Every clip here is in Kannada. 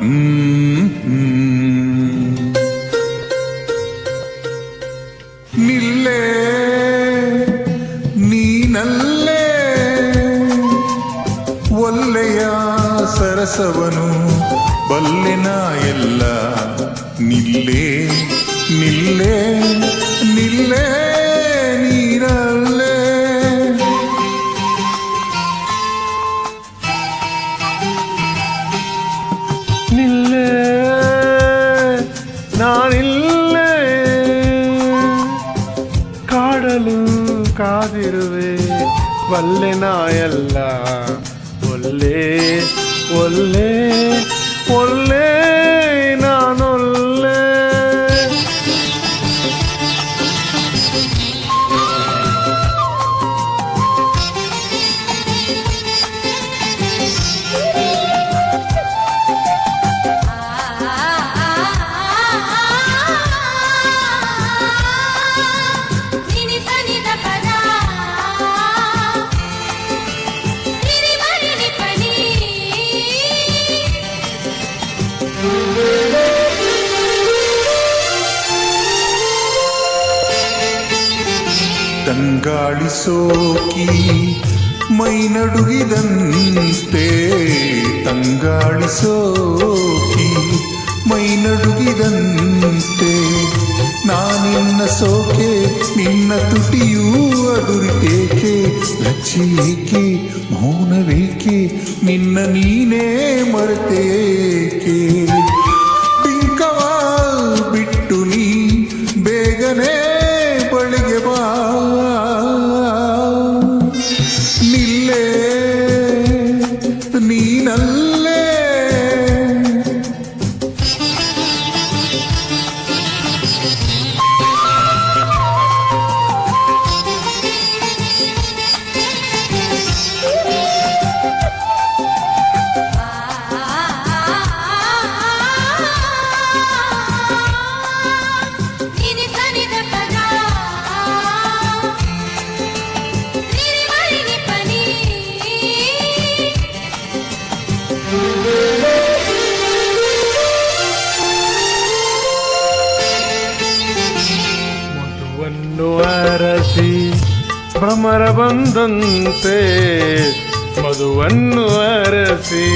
Mm-hmm. ಸರಸವನು ಬಲ್ಲೆನ ಎಲ್ಲ. ನಿಲ್ಲೇ ನಿಲ್ಲೇ ನಿಲ್ಲೇ. நில்லு நான் இல்லை. காடலும் காதிருவே வல்ல நாயெல்லாம் ஒல்லே ஒல்லே ஒல்லே. ತಂಗಾಳಿ ಸೋಕಿ ಮೈ ನಡುಗಿದಂತೆ ತಂಗಾಳಿ ಸೋಕಿ ಮೈ ನಡುಗಿದಂತೆ ನಾನಿನ್ನ ಸೋಕೆ ನಿನ್ನ ತುಟಿಯೂ ಅದುರಿತೇಕೆ ಲಚ್ಚೇಕೆ ಮೌನವೇಕೆ ನಿನ್ನ ನೀನೇ ಮರೆತೇಕೆ ಭ್ರಮರ ಬಂದಂತೆ ಮಧುವನ್ನು ಅರಸಿ,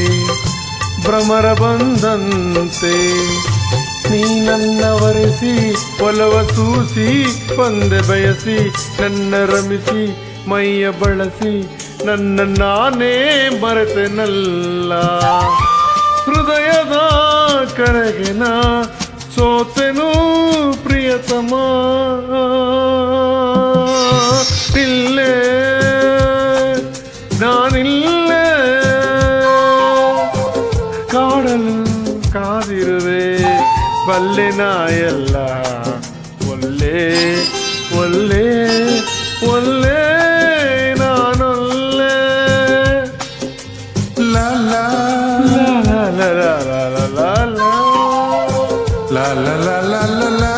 ಭ್ರಮರ ಬಂದಂತೆ ನೀ ನನ್ನ ವರೆಸಿ, ಒಲವ ಸೂಸಿ, ಬಂದೆ ಬಯಸಿ, ನನ್ನ ರಮಿಸಿ, ಮೈಯ ಬಳಸಿ, ನನ್ನ ನಾನೇ ಮರೆತೆನಲ್ಲ. ಹೃದಯದ ಕರಗಿನ ಸೋತೆನು ಪ್ರಿಯತಮ. பில்ல நான் இல்ல காடல் காதிருவே பல்லே நாயெல்லாம் ஒல்லே ஒல்லே ஒல்லே நான் ஒல்ல லா லா லா லா லா